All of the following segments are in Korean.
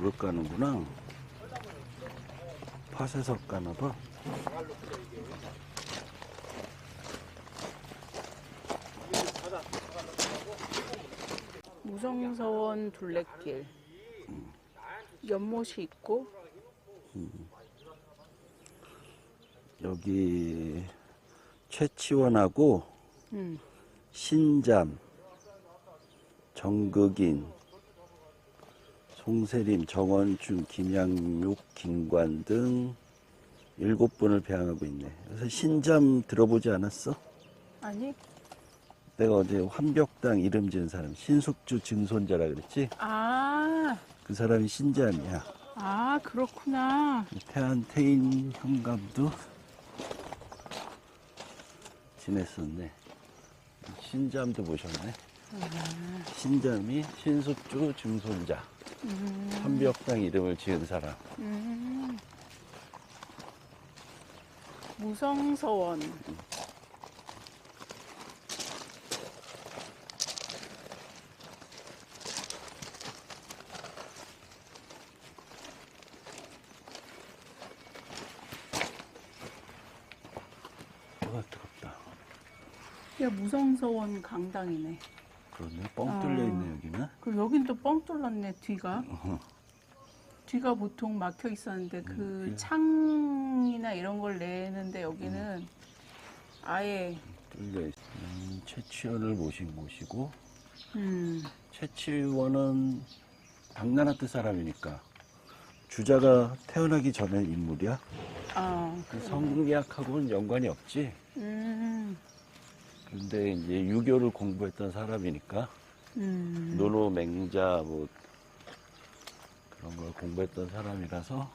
돌을 까는구나. 팥에서 까나봐. 무성서원 둘레길 연못이 있고 여기 최치원하고 음, 신잠, 정극인, 송세림, 정원준, 김양육, 김관 등 일곱 분을 배양하고 있네. 그래서 신잠 들어보지 않았어? 아니 내가 어제 환벽당 이름 지은 사람 신숙주 증손자라 그랬지? 아, 그 사람이 신잠이야. 아 그렇구나 태안 태인 현감도 지냈었네. 신잠도 모셨네. 신잠이 신숙주 증손자. 환벽당 이름을 지은 사람. 음. 무성서원 아, 뜨겁다. 야 무성서원 강당이네 그러네. 뻥 아. 뚫려 있네, 여기는. 그리고 여긴 또 뻥 뚫렸네 뒤가 뒤가 보통 막혀 있었는데 그 창이나 이런 걸 내는데 여기는 아예 뚫려 있어. 음, 최치원을 모신 곳이고, 음, 최치원은 당나라트 사람이니까 주자가 태어나기 전에 인물이야. 아, 그 성리학하고는 연관이 없지. 음, 근데 이제 유교를 공부했던 사람이니까 음, 노노 맹자 뭐 그런 걸 공부했던 사람이라서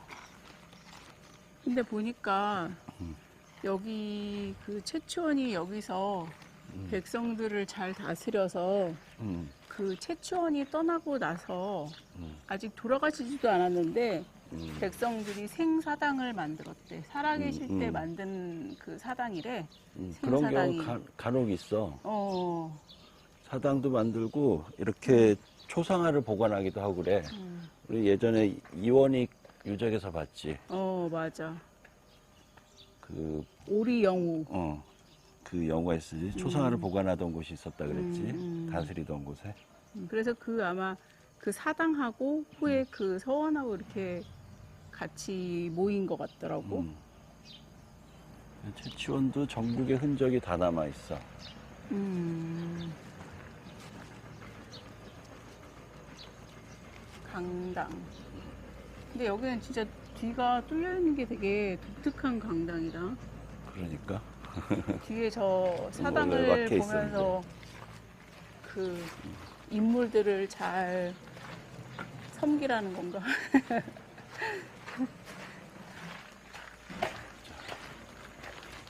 근데 보니까 여기 그 최치원이 여기서 백성들을 잘 다스려서 음, 그 최치원이 떠나고 나서 음, 아직 돌아가시지도 않았는데 음. 백성들이 생사당을 만들었대. 살아계실 음, 때 음. 만든 그 사당이래. 음, 그런 생사당이. 경우 가, 간혹 있어. 어, 사당도 만들고 이렇게 초상화를 보관하기도 하고 그래. 음. 우리 예전에 이원익 유적에서 봤지. 어, 맞아. 그, 오리 영우. 어, 그 영화에서 초상화를 보관하던 곳이 있었다 그랬지. 음, 음. 다스리던 곳에. 음, 그래서 그 아마 그 사당하고 후에 그 서원하고 이렇게 같이 모인 것 같더라고. 음. 최치원도 전국의 흔적이 다 남아 있어. 음. 강당. 근데 여기는 진짜 뒤가 뚫려 있는 게 되게 독특한 강당이다. 그러니까 뒤에 저 사당을 보면서 그 인물들을 잘 섬기라는 건가?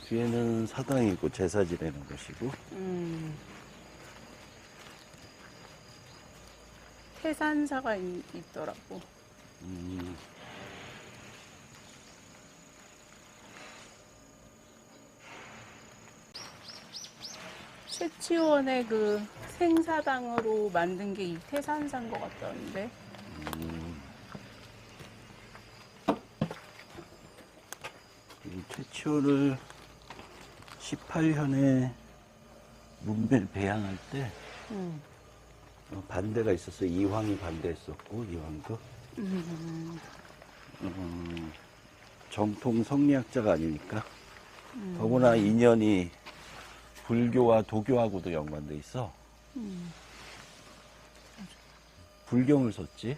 뒤에는 사당이고 제사 지내는 곳이고 음. 태산사가 있, 있더라고. 음, 최치원의 그 생사당으로 만든 게 이 태산사인 것 같다는데. 음. 이 최치호를 18년에 문배를 배양할 때 음. 어, 반대가 있었어. 이황이 반대했었고 이황도 음. 음, 정통 성리학자가 아니니까 음. 더구나 인연이 불교와 도교하고도 연관돼 있어. 음. 불경을 썼지.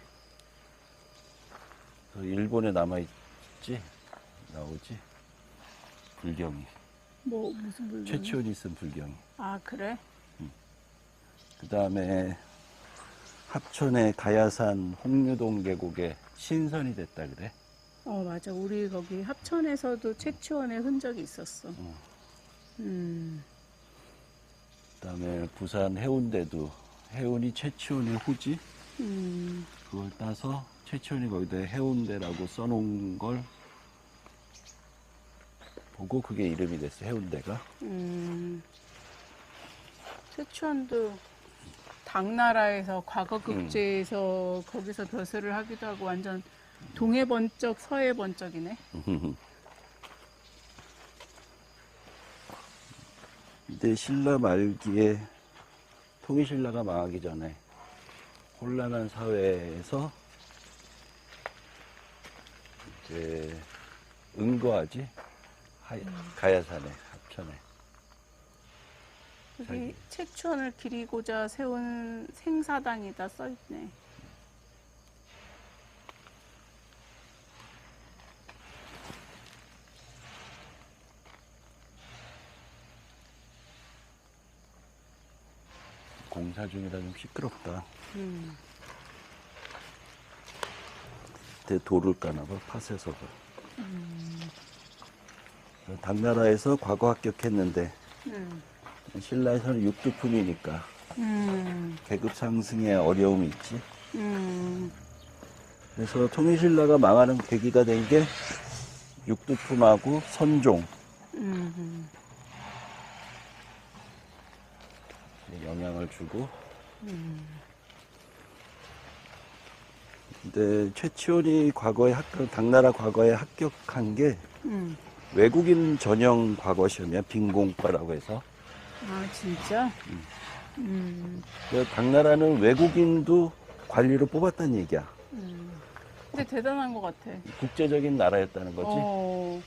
그 일본에 남아있지. 나오지. 불경이. 뭐 무슨 불교? 최치원이 쓴 불경이. 아 그래? 그 다음에 합천의 가야산 홍류동 계곡에 신선이 됐다 그래. 어 맞아. 우리 거기 합천에서도 최치원의 흔적이 있었어. 어. 음. 그 다음에 부산 해운대도 해운이 최치원의 후지. 음. 그걸 따서 최치원이 거기다 해운대라고 써놓은 걸 보고 그게 이름이 됐어 해운대가. 음. 최치원도 당나라에서 과거 극제에서 거기서 벼슬을 하기도 하고 완전 동해 번쩍 서해 번쩍이네. 근데 신라 말기에 통일신라가 망하기 전에 혼란한 사회에서 이제 은거하지 하- 가야산에 합천에 여기 채추원을 기리고자 세운 생사당이다 써있네. 공사 중이라 좀 시끄럽다. 음. 그때 돌을 까나 봐 팥에서가. 당나라에서 과거 합격했는데 음. 신라에서는 육두품이니까 음. 계급 상승에 어려움이 있지. 음. 그래서 통일신라가 망하는 계기가 된 게 육두품하고 선종 음. 영향을 주고. 근데 최치원이 과거에 합격, 당나라 과거에 합격한 게 음. 외국인 전형 과거 시험이야 빈공과라고 해서. 아 진짜? 음. 그래서 당나라는 외국인도 관리로 뽑았다는 얘기야. 음. 근데 대단한 것 같아. 국제적인 나라였다는 거지. 어,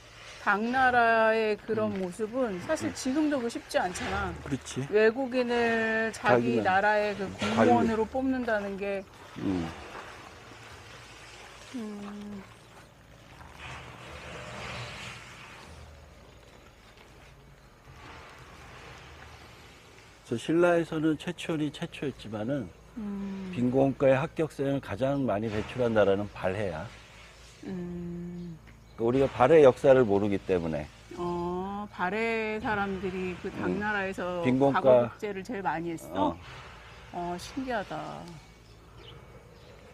당나라의 그런 모습은 사실 지금도 그 쉽지 않잖아. 그렇지. 외국인을 자기 나라의 그 공무원으로 뽑는다는 게 음. 음, 그래서 신라에서는 최치원이 최초였지만은 음, 빈공과의 합격생을 가장 많이 배출한 나라는 발해야. 음, 그러니까 우리가 발해 역사를 모르기 때문에 어, 발해 사람들이 그 당나라에서 빈곤과- 과거 국제를 제일 많이 했어? 어, 어, 신기하다.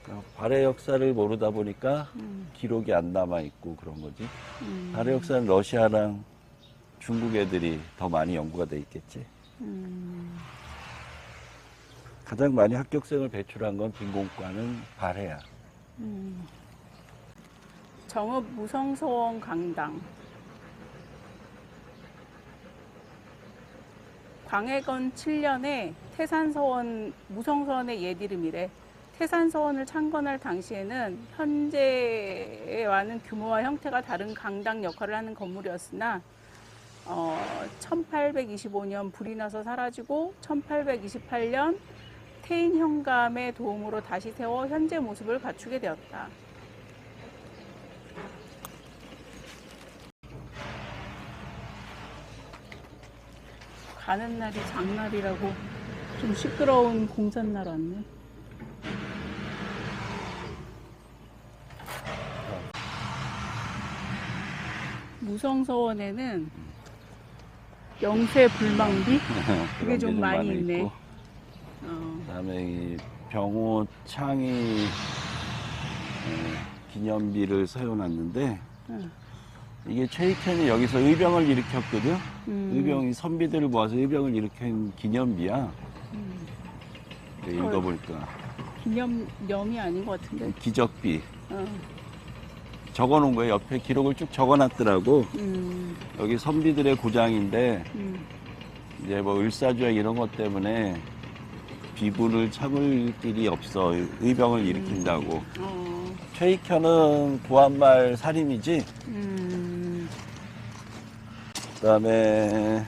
그러니까 발해 역사를 모르다 보니까 음, 기록이 안 남아 있고 그런 거지. 음, 발해 역사는 러시아랑 중국 애들이 더 많이 연구가 돼 있겠지. 음, 가장 많이 합격생을 배출한 건 빈공과는 발해야. 음. 정읍 무성서원 강당. 광해건 7년에 태산서원, 무성서원의 옛 이름이래. 태산서원을 창건할 당시에는 현재와는 규모와 형태가 다른 강당 역할을 하는 건물이었으나 어, 1825년 불이 나서 사라지고 1828년 태인 현감의 도움으로 다시 세워 현재 모습을 갖추게 되었다. 가는 날이 장날이라고 좀 시끄러운 공산날 왔네. 무성서원에는 영세 불망비 그게 좀 많이 있네. 있고. 어, 그다음에 이 병호 창이 어, 기념비를 세워놨는데 응. 이게 최익현이 여기서 의병을 일으켰거든. 음, 의병이 선비들을 모아서 의병을 일으킨 기념비야. 음, 읽어볼까. 기념 염이 아닌 것 같은데. 기적비 어, 적어 놓은 거예요. 옆에 기록을 쭉 적어 놨더라고. 음, 여기 선비들의 고장인데 음, 이제 뭐 을사주약 이런 것 때문에 비부를 참을 길이 없어. 의병을 일으킨다고. 어, 최익현은 구한말 살인이지. 음, 그 다음에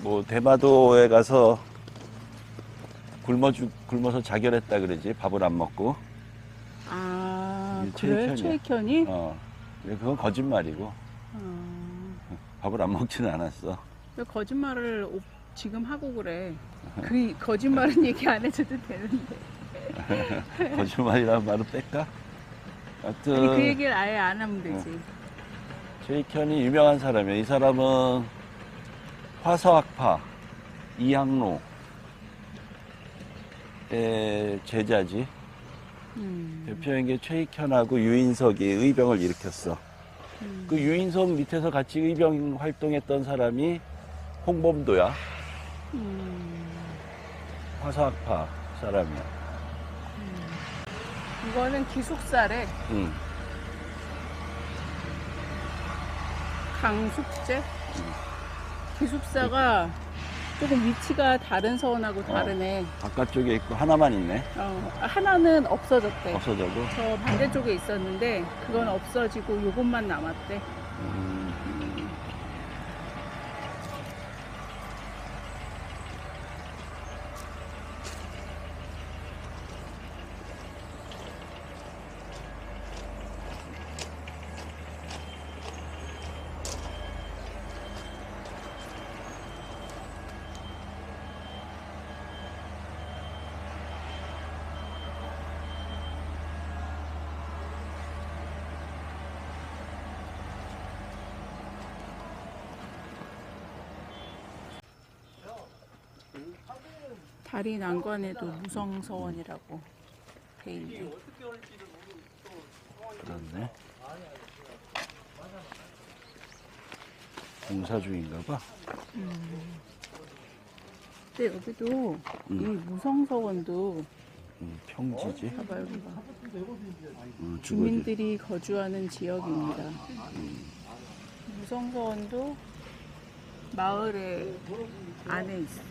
뭐 대마도에 가서 굶어 죽 굶어서 자결했다 그러지. 밥을 안 먹고. 그래? 최익현이야. 최익현이? 어. 근데 그건 거짓말이고. 어, 밥을 안 먹지는 않았어. 왜 거짓말을 오- 지금 하고 그래? 그 거짓말은 얘기 안 해줘도 되는데. 거짓말이라는 말은 뺄까? 하여튼 아니, 그 얘기를 아예 안 하면 되지. 최익현이 유명한 사람이야. 이 사람은 화서학파 이항로 의 제자지. 음, 대표인 게 최익현하고 유인석이 의병을 일으켰어. 음, 그 유인석 밑에서 같이 의병 활동했던 사람이 홍범도야. 음, 화사파 사람이야. 이거는 기숙사래. 응. 강숙제? 기숙사가 조금 위치가 다른 서원하고 다르네. 바깥쪽에 있고 하나만 있네. 어, 하나는 없어졌대. 없어져도. 저 반대쪽에 있었는데 그건 없어지고 요것만 남았대. 음, 다리 난관에도 무성서원이라고 돼 있네. 그렇네. 공사 중인가 봐. 근데 여기도 이 무성서원도 음, 평지지. 봐봐 여기 봐. 음. 주민들이 거주하는 지역입니다. 무성서원도 마을에 안에 있어.